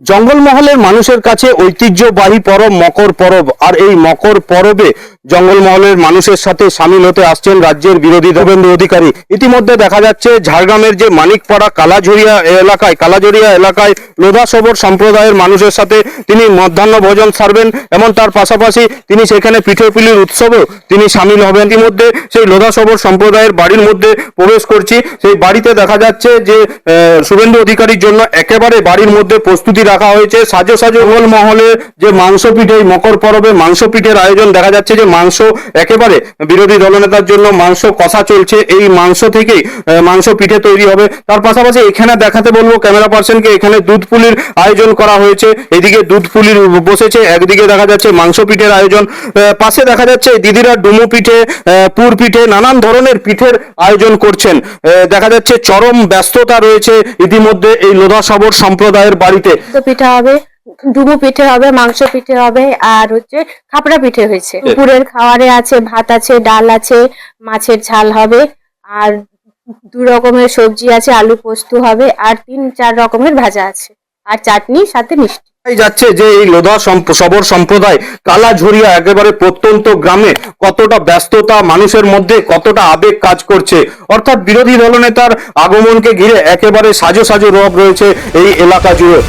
জঙ্গলমহলের মানুষের কাছে ঐতিহ্যবাহী পরব মকর পরব। আর এই মকর পরবে জঙ্গলমহলের মানুষের সাথে সামিল হতে আসছেন রাজ্যের বিরোধী দেবেন্দ্র অধিকারী, ইতিমধ্যে দেখা যাচ্ছে ঝাড়গ্রামের যে মানিকপাড়া, কালাঝুরিয়া এলাকায় কালাঝুরিয়া এলাকায় লোধা সবর সম্প্রদায়ের মানুষের সাথে তিনি মধ্যাহ্ন ভোজন সারবেন এবং তার পাশাপাশি তিনি সেখানে পিঠে পুলির উৎসবেও তিনি সামিল হবেন। ইতিমধ্যে সেই লোধা সবর সম্প্রদায়ের বাড়ির মধ্যে প্রবেশ করছি। সেই বাড়িতে দেখা যাচ্ছে যে শুভেন্দু অধিকারীর জন্য একেবারে বাড়ির মধ্যে প্রস্তুতি রাখা হয়েছে। সাজো সাজো মহলে যে মাংস পিঠে মকর পরবে মাংস পিঠের আয়োজন দেখা যাচ্ছে যে মাংস একেবারে বিরোধী দলনেতার জন্য মাংস কষা চলছে। এই মাংস থেকেই মাংস পিঠে তৈরি হবে। তার পাশাপাশি এখানে দেখাতে বলব ক্যামেরা পার্সনকে এখানে দুধ পুলির আয়োজন করা হয়েছে। এদিকে দুধ পুলির বসেছে, একদিকে দেখা যাচ্ছে মাংস পিঠের আয়োজন। পাশে দেখা যাচ্ছে দিদিরা ডুমু পিঠে পুর পিঠে, নানান ধরনের পিঠের আয়োজন করছেন। দেখা যাচ্ছে চরম ব্যস্ততা রয়েছে ইতিমধ্যে এই লোধা সবর সম্প্রদায়ের বাড়িতে। পিঠা হবে। ডুবু পিঠে হবে মাংস পিঠে হবে আর হচ্ছে খাপড়া পিঠে হয়েছে। দুপুরের খাবারে আছে ভাত আছে ডাল আছে মাছের ঝাল হবে আর দু রকমের সবজি আছে আলু পোস্ত হবে আর তিন চার রকমের ভাজা আছে আর চাটনি সাথে মিষ্টি। যাচ্ছে যে এই লোধা সবর সম্প্রদায় কালাঝুরিয়া একেবারে প্রত্যন্ত গ্রামে কতটা ব্যস্ততা মানুষের মধ্যে কতটা আবেগ কাজ করছে। অর্থাৎ বিরোধী দলনেতার আগমনকে ঘিরে একেবারে সাজো সাজো রব রয়েছে এই এলাকা জুড়ে।